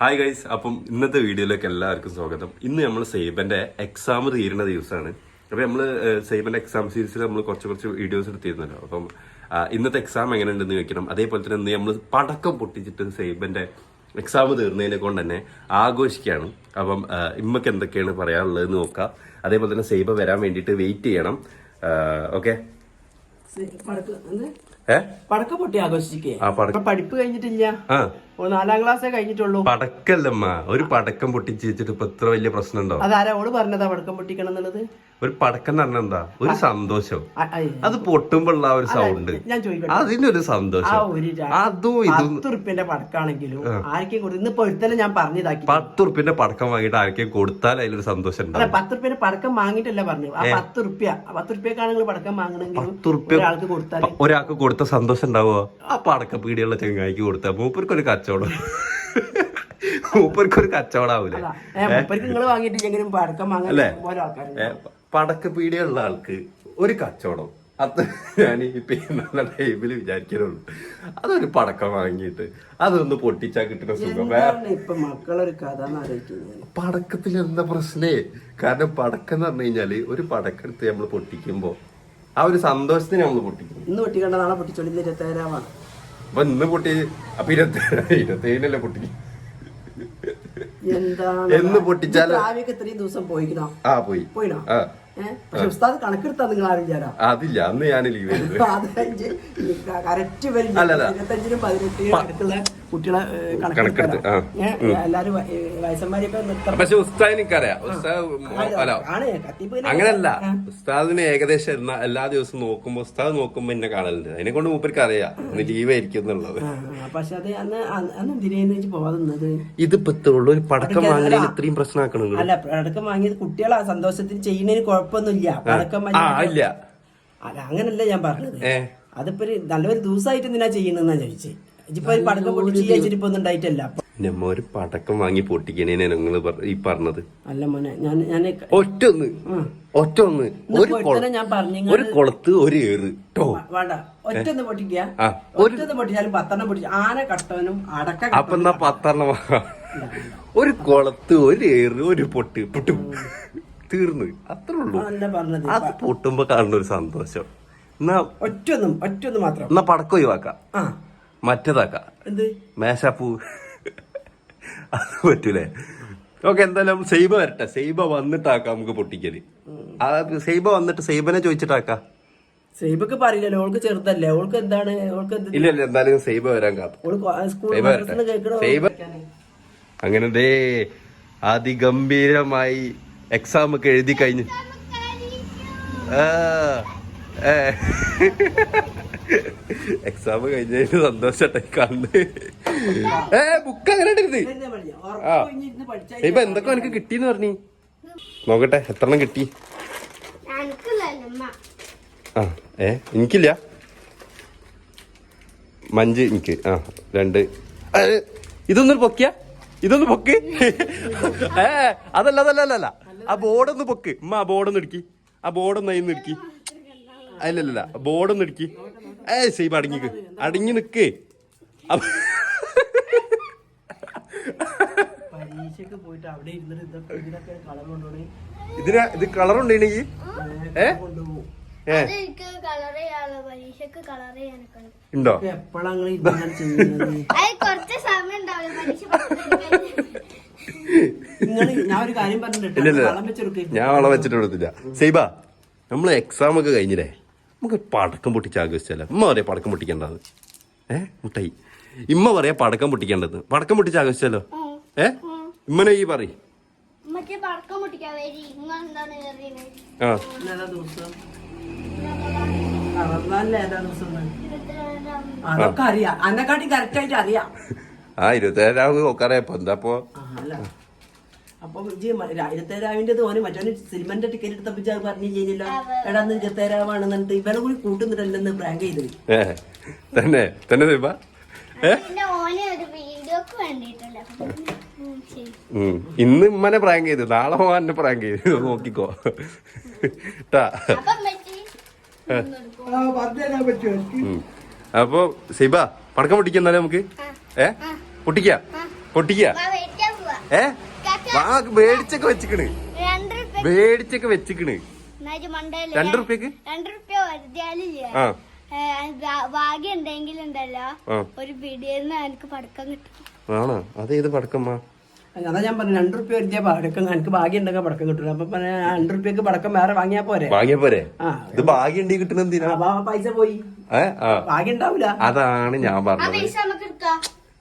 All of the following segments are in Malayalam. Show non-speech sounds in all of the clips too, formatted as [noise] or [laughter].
ഹായ് ഗൈസ് അപ്പം ഇന്നത്തെ വീഡിയോയിലേക്ക് എല്ലാവർക്കും സ്വാഗതം. ഇന്ന് നമ്മൾ സേബന്റെ എക്സാം തീരുന്ന ദിവസമാണ്. അപ്പോൾ നമ്മൾ സേബന്റെ എക്സാം സീരീസിൽ നമ്മൾ കുറച്ച് കുറച്ച് വീഡിയോസ് എടുത്തിരുന്നല്ലോ. അപ്പം ഇന്നത്തെ എക്സാം എങ്ങനെ ഉണ്ടെന്ന് ചോദിക്കണം. അതേപോലെ തന്നെ ഇന്ന് നമ്മൾ പടക്കം പൊട്ടിച്ചിട്ട് സേബന്റെ എക്സാം തീർന്നതിനെ കൊണ്ട് തന്നെ ആഘോഷിക്കുകയാണ്. അപ്പം ഇമ്മക്ക് എന്തൊക്കെയാണ് പറയാനുള്ളതെന്ന് നോക്കാം. അതേപോലെ തന്നെ സേബ വരാൻ വേണ്ടിയിട്ട് വെയിറ്റ് ചെയ്യണം. ഓക്കെ പടക്ക പൊട്ടി ആഘോഷിക്കേ പഠിപ്പ് കഴിഞ്ഞിട്ടില്ല. നാലാം ക്ലാസ്സേ കഴിഞ്ഞിട്ടുള്ളൂ. പടക്കല്ലമ്മ. ഒരു പടക്കം പൊട്ടിച്ച് വെച്ചിട്ട് ഇപ്പൊ ഇത്ര വലിയ പ്രശ്നം ഉണ്ടോ അതാരാ? ഓൾ പറഞ്ഞതാ പടക്കം പൊട്ടിക്കണം എന്നുള്ളത്? ഒരു പടക്കം പറഞ്ഞാൽ എന്താ? ഒരു സന്തോഷം. അത് പൊട്ടുമ്പോഴുള്ള ഒരു സൗണ്ട് അതിനൊരു സന്തോഷം. അതും ഇതും. പത്ത് ഉറുപ്പ്യന്റെ പടക്കാണെങ്കിലും ആർക്കും കൊടുത്ത് ഒരുത്തന്നെ ഞാൻ പറഞ്ഞതാക്കി. പത്ത് ഉറുപ്പിന്റെ പടക്കം വാങ്ങിട്ട് ആർക്കെങ്കിലും കൊടുത്താൽ അതിലൊരു സന്തോഷം ഉണ്ടാവും. പത്ത് ഉറുപ്പ്യന്റെ പടക്കം വാങ്ങിയിട്ടല്ല പറഞ്ഞു. ആ പത്ത് റുപ്യ ആ പത്ത് റുപ്യക്കാണെങ്കിൽ പടക്കം വാങ്ങണമെങ്കിൽ ഒരാൾക്ക് കൊടുത്താൽ ഒരാൾക്ക് കൊടുത്താൽ കൊടുത്ത സന്തോഷം ഉണ്ടാവുക ആ പടക്ക പീടിയുള്ള ചെങ്ങായിക്ക് കൊടുത്ത. മൂപ്പർക്കൊരു കച്ചവടം. മൂപ്പർക്കൊരു കച്ചവടം ആവൂലേ? അല്ല? പടക്കം പീടിയുള്ള ആൾക്ക് ഒരു കച്ചവടം. അത് ഞാൻ ഈ പേരുള്ള ടൈമിൽ വിചാരിക്കലുള്ളൂ. അതൊരു പടക്കം വാങ്ങിയിട്ട് അതൊന്ന് പൊട്ടിച്ചാ കിട്ടുന്ന സുഖം. മക്കളൊരു കഥ പടക്കത്തിൽ എന്താ പ്രശ്നേ? കാരണം പടക്കം എന്ന് പറഞ്ഞു കഴിഞ്ഞാൽ ഒരു പടക്കെടുത്ത് നമ്മൾ പൊട്ടിക്കുമ്പോ ആ ഒരു സന്തോഷത്തിന് നമ്മൾ പൊട്ടിക്കും ഇന്ന് പൊട്ടിക്കണ്ട നാളെ പൊട്ടിച്ചോളി ഇന്ന് ഇരുപത്തേഴാവാണ് അപ്പൊ ഇന്ന് പൊട്ടി അപ്പൊ ഇരുപത്തി ഇരുപത്തേഴിനല്ലേ പൊട്ടിക്കും എന്താണ്? എന്ന് പൊട്ടിച്ചാൽ ആവിയൊക്കെ ഇത്രയും ദിവസം പോയിക്കണോ? ആ പോയി. പോയിനോ പക്ഷെ ഉസ്താദ് കണക്കെടുത്താ നിങ്ങൾ ആരും അതില്ല അന്ന് ഞാൻ ലീവ് കറക്റ്റ് വരും. ഇരുപത്തഞ്ചിനും പതിനെട്ടിനും അടുത്തുള്ള കുട്ടികളെ കണക്കെടുത്ത്, എല്ലാരും പക്ഷെ അങ്ങനല്ല. ഉസ്താദിനെ ഏകദേശം എല്ലാ- ദിവസവും നോക്കുമ്പോ ഉസ്താദ് നോക്കുമ്പോ എന്നെ കാണലുണ്ട്. അതിനെ കൊണ്ട് മൂപ്പർക്ക് അറിയാം. ലീവായിരിക്കും ലീവ് ആയിരിക്കും എന്നുള്ളത് പക്ഷെ അത് അന്ന് അന്ന് എന്തിനേന്ന് പോവാതെ ഇത്രയുള്ളൂ ഒരു പടക്കം വാങ്ങാൻ ഇത്രയും പ്രശ്നമാക്കണം അല്ല പടക്കം വാങ്ങിയത് കുട്ടികളെ. സന്തോഷത്തിൽ ചെയ്യുന്നതിന് കുഴപ്പമൊന്നുമില്ല. പടക്കം അങ്ങനല്ല ഞാൻ പറഞ്ഞത്. അതിപ്പോ നല്ലൊരു ദിവസമായിട്ട് എന്തിനാ ചെയ്യുന്നതെന്നാ ചോദിച്ചത് ഇതിപ്പോ ഒരു പടക്കം പൊട്ടിച്ച് കഴിച്ചിട്ട് ഒന്നും ഉണ്ടായിട്ടല്ല. നമ്മ ഒരു പടക്കം വാങ്ങി പൊട്ടിക്കണേനെ നിങ്ങൾ ഈ പറഞ്ഞത്. അല്ല മോനെ ഞാൻ ഞാൻ ഒറ്റ ഒന്ന് ഒറ്റ ഒന്ന് ഒരു കൊള- ഞാൻ പറഞ്ഞു ഒരു കൊളത്ത് ഒരു ഏറ്. ട്ടോ. വേണ്ട. ഒറ്റ ഒന്ന് പൊട്ടിക്കുക. ആ, ഒറ്റ ഒന്ന് പൊട്ടിച്ചാലും പത്തെണ്ണം പൊട്ടിച്ചു ആന കട്ടവനും അടക്ക അപ്പൊ എന്നാ പത്തെണ്ണം. ഒരു കൊളത്ത് ഒരു ഏറ് ഒരു പൊട്ട്. പൊട്ടു. തീർന്നു. അത്രേ ഉള്ളൂ. അല്ല പറഞ്ഞത്. അത് പൊട്ടുമ്പോ കാണുന്ന ഒരു സന്തോഷം. എന്നാ ഒറ്റൊന്നും ഒറ്റൊന്നും മാത്രം. എന്നാ പടക്കം ഒഴിവാക്കാം. ആ. മറ്റേതാക്കാം. മേശാപ്പൂ. അത് പറ്റൂലേ? ഓക്കെ എന്തായാലും സൈബ വരട്ടെ. സൈബ വന്നിട്ടാക്കാം നമുക്ക് പൊട്ടിക്കൽ. ആ സൈബ വന്നിട്ട് സൈബനെ ചോദിച്ചിട്ടാക്കാം. സൈബക്ക് പറയില്ലല്ലോ ഓൾക്ക് ചെറുതല്ലേ. ഓൾക്ക് എന്താണ്? ഓൾക്ക് ഇല്ല ഇല്ല എന്തായാലും സൈബ വരാൻ കാത്തു. സൈബ വരട്ടെ. സൈബ അങ്ങനെ ദേ അതിഗംഭീരമായി എക്സാം ഒക്കെ എഴുതി കഴിഞ്ഞു. ആ, ഏ. എക്സാം കഴിഞ്ഞതിന് സന്തോഷട്ടെ കണ്ട് ഏ ബുക്ക് അങ്ങനെ ഇടരുത് ആ. ഇപ്പൊ എന്തൊക്കെ എനിക്ക് കിട്ടിന്ന് പറഞ്ഞു? നോക്കട്ടെ എത്ര എണ്ണം കിട്ടി? ആ ഏ എനിക്കില്ല. മഞ്ച് എനിക്ക്. ആ രണ്ട്. ഇതൊന്ന് പൊക്കിയ? ഇതൊന്ന് പൊക്ക്. ഏ അതല്ല അതല്ല അല്ല അല്ല ആ ബോർഡൊന്ന് പൊക്ക്. ഉമ്മ ആ ബോർഡൊന്ന് ഇടുക്കി ആ ബോർഡൊന്ന് അതിന്ന് ഇടുക്കി അല്ലല്ല ബോർഡൊന്ന് ഇടുക്കി ഏ സീബ അടങ്ങിക്ക്. അടങ്ങി നിക്ക്. ഇതിന് ഇത് ഏ? ഏ? കളർ ഉണ്ട്. നിങ്ങൾ ഞാൻ. വളം വെച്ചെടുക്ക്. ഞാൻ വളം വെച്ചിട്ട് കൊടുത്തില്ല. സൈബ നമ്മൾ എക്സാം ഒക്കെ കഴിഞ്ഞില്ലേ? നമുക്ക് പടക്കം പൊട്ടിച്ച് ആഘോഷിച്ചല്ല ഉമ്മ പറയാ പടക്കം പൊട്ടിക്കേണ്ടത്. ഏ മുട്ടായി. ഇമ്മ പറയാ പടക്കം പൊട്ടിക്കേണ്ടത്. പടക്കം പൊട്ടിച്ച് ആഘോഷിച്ചല്ലോ ഏ ഇമ്മനെ ഈ പറ ആ. അതൊക്കെ അറിയാം. അന്നെക്കാട്ടി അറിയാം. ആ നോക്കാറിയപ്പോ എന്താപ്പോ? ആ, അല്ല. അപ്പൊ ഇരുപത്തേഴാവിന്റെ ഓന് മറ്റോന് സിനിമന്റെ ടിക്കറ്റ് എടുത്തപ്പോ ഇജ്ജ് അത് പറഞ്ഞു കഴിഞ്ഞല്ലോ എടാ അന്ന് പറഞ്ഞിട്ട് ഇവരെ കൂടി കൂട്ടുന്നിട്ടല്ലെന്ന് പ്രാങ്ക് ചെയ്ത് തന്നെ തന്നെ സൈബ. ഇന്ന് ഇമ്മനെ പ്രാങ്ക് ചെയ്തു. നാളെ മോനെ പ്രാങ്ക് ചെയ്തു. നോക്കിക്കോ. ട്ടാ. അപ്പം സിബ പടക്കം പൊട്ടിക്കുന്നാലേ നമുക്ക്? ഏ? പൊട്ടിക്ക? പൊട്ടിക്ക. ഏ? മേടിച്ചൊക്കെ വെച്ചിക്കണ്. മേടിച്ചൊക്കെ വെച്ചിക്കണ്. രണ്ടു റുപ്യക്ക്? രണ്ട് റുപ്യ ആ. ഭാഗ്യം ഉണ്ടെങ്കിൽ ഉണ്ടല്ലോ? ആ. ഒരു പിടിയെന്ന് എനിക്ക് പടക്കം കിട്ടും. ആണോ? അതേത് പടക്കമ്മ? അതാ ഞാൻ പറഞ്ഞു രണ്ടു റുപ്യ വരുത്തിയ പടക്കം എനിക്ക് ഭാഗ്യം ഉണ്ടെങ്കിൽ പടക്കം കിട്ടില്ല അപ്പൊ രണ്ടു റുപ്യക്ക് പടക്കം വേറെ വാങ്ങിയാ പോരെ? വാങ്ങിയാ പോരെ? ഇത് ഭാഗ്യം ഉണ്ടെങ്കിൽ കിട്ടുന്ന എന്തിനാ? പൈസ പോയി. ഭാഗ്യം ഉണ്ടാവില്ല അതാണ് ഞാൻ പറഞ്ഞത്. പൈസ നമുക്ക് എടുക്കാം.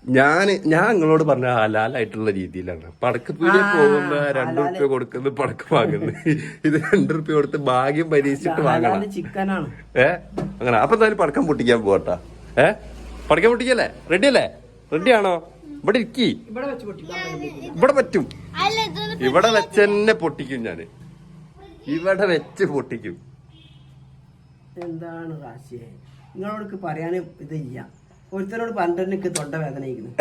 ഞാൻ ഞാൻ നിങ്ങളോട് പറഞ്ഞ ഹലാലായിട്ടുള്ള രീതിയിലാണ്. പടക്കപ്പീടിയ പോകുമ്പോ രണ്ടു. റുപ്യ കൊടുക്കുന്നത് പടക്കം വാങ്ങുന്നത്. [laughs] ഇത് രണ്ടു റുപ്യ കൊടുത്ത് ഭാഗ്യം പരീക്ഷിച്ചിട്ട് വാങ്ങണം ചിക്കനാണ്. ഏ? അങ്ങനെ. അപ്പൊ എന്തായാലും പടക്കം പൊട്ടിക്കാൻ പോകട്ടാ ഏ? പടക്കം പൊട്ടിക്കല്ലേ? റെഡി അല്ലേ? റെഡി ആണോ? ഇവിടെ ഇരിക്കി. ഇവിടെ വെച്ച് പൊട്ടിക്കാൻ ഇവിടെ പറ്റും. ഇവിടെ വെച്ച് തന്നെ പൊട്ടിക്കും ഞാൻ. ഇവിടെ വെച്ച് പൊട്ടിക്കും. എന്താണ് നിങ്ങളോടൊക്കെ നിങ്ങളോട് പറയാനും ഇതില്ല ഒരുത്തരോട് തൊണ്ട വേദനയിക്കുന്നു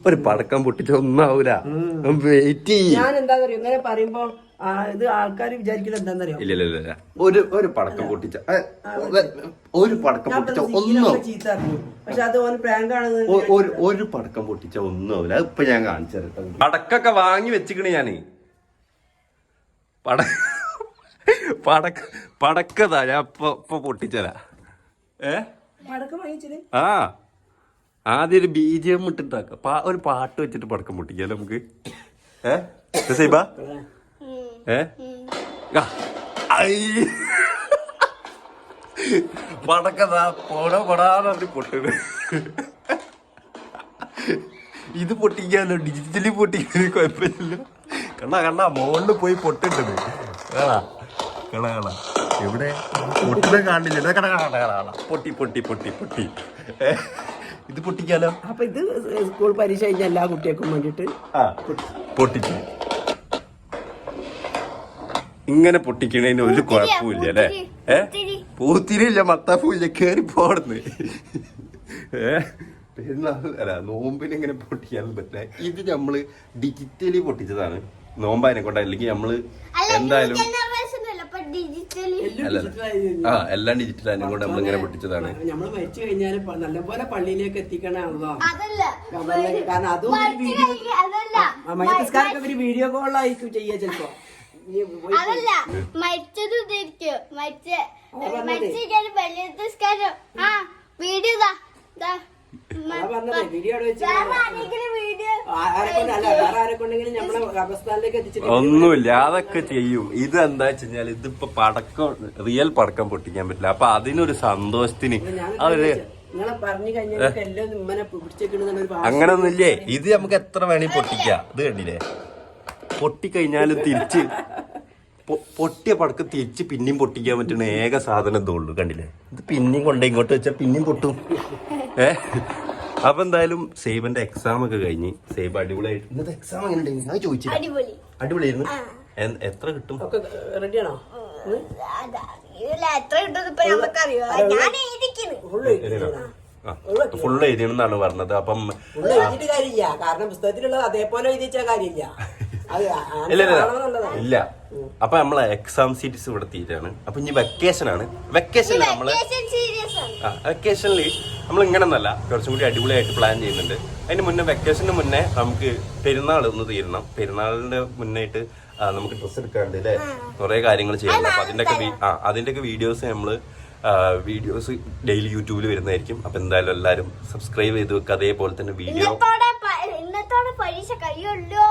ഒരു പടക്കം പൊട്ടിച്ച ഒന്നും ആവൂല വെയിറ്റ് ചെയ്യും. ഞാൻ എന്താ പറയുക ഇങ്ങനെ പറയുമ്പോ ഇത് ആൾക്കാർ വിചാരിക്കുന്നത് എന്താണെന്നറിയോ ഇല്ല ഇല്ല ഇല്ല, ഒരു ഒരു പടക്കം പൊട്ടിച്ച. ഒരു പടക്കം പൊട്ടിച്ച ഒന്നും? ചീത്ത പക്ഷെ അത് ഓന് പ്രാങ്ക് ആണ് ഒരു ഒരു പടക്കം പൊട്ടിച്ച ഒന്നും ആവില്ല ഇപ്പൊ ഞാൻ കാണിച്ചു തരട്ടെ പടക്കൊക്കെ വാങ്ങി വെച്ചിക്കണ് ഞാൻ. പട പടക്ക പടക്കതാ. ഞാൻ ഇപ്പൊ ഇപ്പൊ പൊട്ടിച്ചതാ. ഏ? പടക്കം വാങ്ങിച്ചിട്ട് ആ. ആദ്യം ഒരു ബി ജി ഇട്ടിട്ടാക്ക ഒരു പാട്ട് വെച്ചിട്ട് പടക്കം പൊട്ടിക്കാം നമുക്ക്. ഏ? സൈബ? ഏ. പടക്കതാ പൊട പൊടാന്ന് പൊട്ടുന്നത് ഇത് പൊട്ടിക്കാലോ? ഡിജിറ്റലി പൊട്ടിക്കാൻ കുഴപ്പമില്ലല്ലോ കണ്ണാ കണ്ണാ മോളിൽ പോയി പൊട്ടിട്ടത് കാണാ കണ കാണാ എവിടെ? പൊട്ടിടാൻ കാണില്ല. കട കട കട കട പൊട്ടി പൊട്ടി പൊട്ടി പൊട്ടി. ഇത് പൊട്ടിക്കാലോ? അപ്പൊ ഇത് സ്കൂൾ പരീക്ഷ കഴിഞ്ഞ എല്ലാ കുട്ടികൾക്കും വേണ്ടിട്ട് പൊട്ടിച്ചു. ഇങ്ങനെ പൊട്ടിക്കണേന് ഒരു കുഴപ്പമില്ല അല്ലേ? ഏ? പൂത്തിരിയില്ല മത്താപ്പൂല്ല കേറി പോടുന്ന് അല്ല നോമ്പിന് ഇങ്ങനെ പൊട്ടിക്കാനും പറ്റില്ല. ഇത് നമ്മൾ ഡിജിറ്റലി പൊട്ടിച്ചതാണ്. നോമ്പായനെ കൊണ്ട് അല്ലെങ്കിൽ നമ്മൾ എന്തായാലും ആ എല്ലാം ഡിജിറ്റൽ കൊണ്ട് നമ്മൾ ഇങ്ങനെ പൊട്ടിച്ചതാണ്. നമ്മൾ മരിച്ചു കഴിഞ്ഞാൽ നല്ലപോലെ പള്ളിയിലേക്ക് എത്തിക്കണല്ലോ കാരണം അതും ഒരു വീഡിയോ മയസ്കാരൊക്കെ ഒരു വീഡിയോ കോളായിരിക്കും ചെയ്യാ ചിലപ്പോ. അതല്ല. മരിച്ചത് ഉദ്ദേശിക്കും മരിച്ച. മരിച്ചു കഴിഞ്ഞാൽ വലിയ നിസ്കാരം. ആ വീഡിയോ ഒന്നുമില്ല അതൊക്കെ ചെയ്യും. ഇത് എന്താ വെച്ചാൽ ഇതിപ്പോ പടക്കം റിയൽ പടക്കം പൊട്ടിക്കാൻ പറ്റില്ല. അപ്പൊ അതിനൊരു സന്തോഷത്തിന് അതൊരു അങ്ങനൊന്നുമില്ലേ? ഇത് നമുക്ക് എത്ര വേണേ പൊട്ടിക്കാം. ഇത് കണ്ടില്ലേ? പൊട്ടിക്കഴിഞ്ഞാൽ തിരിച്ച് പൊ- പൊട്ടിയ പടക്കം തിരിച്ച് പിന്നെയും പൊട്ടിക്കാൻ പറ്റുന്ന ഏക സാധനം ഇതേ ഉള്ളൂ കണ്ടില്ലേ? ഇത് പിന്നെയും കൊണ്ടേ ഇങ്ങോട്ട് വെച്ചാൽ പിന്നെയും പൊട്ടും. ഏ? അപ്പൊ എന്തായാലും സേബന്റെ എക്സാം ഒക്കെ കഴിഞ്ഞ് സേബ് അടിപൊളിയായിട്ട് ഇന്നത്തെ എക്സാം എങ്ങനെ ഉണ്ടായിരുന്നു? ഞാൻ ചോദിച്ചു അടിപൊളി. അടിപൊളിയായിരുന്നു? എത്ര കിട്ടും? ഒക്കെ റെഡിയാണോ അതാ, ഇതിൽ എത്ര കിട്ടുമെന്ന് ഇപ്പൊ നമുക്കറിയോ? ഞാൻ എഴുതിക്കുന്നു ഫുള്ള് എഴുതിയെന്നാണ് പറഞ്ഞത്. അപ്പം കാര്യമില്ല. കാരണം പുസ്തകത്തിലുള്ളത് അതേപോലെ എഴുതിച്ച കാര്യമില്ല. ഇല്ല ഇല്ല അപ്പൊ നമ്മളെ എക്സാം സീരീസ് ഇവിടെ തീരാണ് അപ്പൊ ഇനി വെക്കേഷൻ ആണ്. വെക്കേഷനിൽ നമ്മൾ സീരിയസ് ആണ്. വെക്കേഷനിൽ നമ്മൾ ഇങ്ങനെ ഒന്നല്ല കുറച്ചും കൂടി അടിപൊളിയായിട്ട് പ്ലാൻ ചെയ്യുന്നുണ്ട്. അതിന് മുന്നേ വെക്കേഷന് മുന്നേ നമുക്ക് പെരുന്നാൾ ഒന്ന് തീരണം. പെരുന്നാളിന്റെ മുന്നായിട്ട് നമുക്ക് ഡ്രസ്സ് എടുക്കാണ്ട് അല്ലേ കുറെ കാര്യങ്ങൾ ചെയ്യണം അതിന്റെ ഒക്കെ ആ അതിന്റെ ഒക്കെ വീഡിയോസ് നമ്മൾ വീഡിയോസ് ഡെയിലി യൂട്യൂബിൽ വരുന്നതായിരിക്കും. അപ്പൊ എന്തായാലും എല്ലാവരും സബ്സ്ക്രൈബ് ചെയ്ത് വെക്കുക അതേപോലെ തന്നെ വീഡിയോ ഇന്നത്തോടെ പരീക്ഷ കഴിയുള്ളൂ.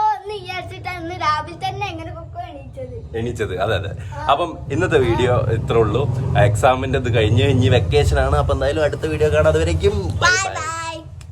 എണീച്ചത്? അതെ അതെ. അപ്പം ഇന്നത്തെ വീഡിയോ ഇത്രേ ഉള്ളൂ. എക്സാമിന്റെ ഇത് കഴിഞ്ഞ് ഇനി വെക്കേഷൻ ആണ്. അപ്പൊ എന്തായാലും അടുത്ത വീഡിയോ കാണാതെ വരയ്ക്കും ബൈ ബൈ